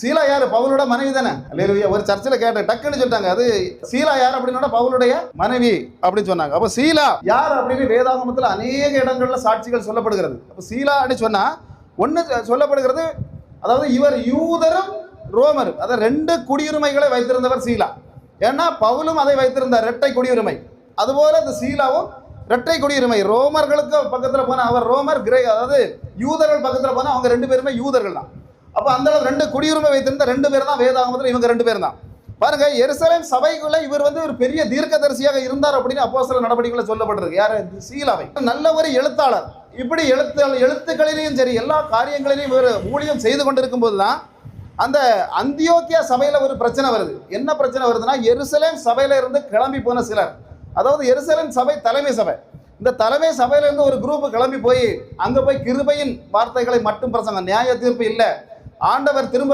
சீலா யாரு? பவுலோட மனைவி தானே? ஒரு சர்ச்சில் கேட்டேன். டக்குன்னு சொல்லிட்டாங்க. அது சீலா யார் அப்படின்னா பவுலுடைய மனைவி அப்படின்னு சொன்னாங்க. அப்போ சீலா யார் அப்படின்னு வேதாகமத்தில் அநேக இடங்கள்ல சாட்சிகள் சொல்லப்படுகிறது. அப்போ அப்படின்னு சொன்னா ஒன்று சொல்லப்படுகிறது அதாவது இவர் யூதரும் ரோமரும். அதாவது ரெண்டு குடியுரிமைகளை வைத்திருந்தவர் சீலா. ஏன்னா பவுலும் அதை வைத்திருந்தார். இரட்டை குடியுரிமை. அதுபோல இந்த சீலாவும் இரட்டை குடியுரிமை. ரோமர்களுக்கு பக்கத்தில் போன அவர் ரோமர் கிரே அதாவது யூதர்கள் பக்கத்தில் போனால் அவங்க ரெண்டு பேருமே யூதர்கள் தான். அப்போ அந்த அளவு ரெண்டு குடியுரிமை வைத்திருந்த ரெண்டு பேர் தான் வேதாகமத்தில் இவங்க ரெண்டு பேர் தான். பாருங்க எருசலேம் சபைக்குள்ள இவர் வந்து ஒரு பெரிய தீர்க்கதரிசியாக இருந்தார் அப்படின்னு அப்போ சில நடவடிக்கைகளை சொல்லப்பட்டிருக்கு. யார்? சீலாவை. நல்ல ஒரு எழுத்தாளர். இப்படி எழுத்து எழுத்துக்களிலையும் சரி எல்லா காரியங்களிலையும் இவர் ஊழியம் செய்து கொண்டிருக்கும் போது தான் அந்த அந்தியோக்கியா சபையில் ஒரு பிரச்சனை வருது. என்ன பிரச்சனை வருதுன்னா எருசலேம் சபையில இருந்து கிளம்பி போன சிலர். அதாவது எருசலேம் சபை தலைமை சபை. இந்த தலைமை சபையிலேருந்து ஒரு குரூப் கிளம்பி போய் அங்கே போய் கிருபையின் வார்த்தைகளை மட்டும் பிரசங்க நியாய தீர்ப்பு இல்லை. ஆண்டவர் திரும்ப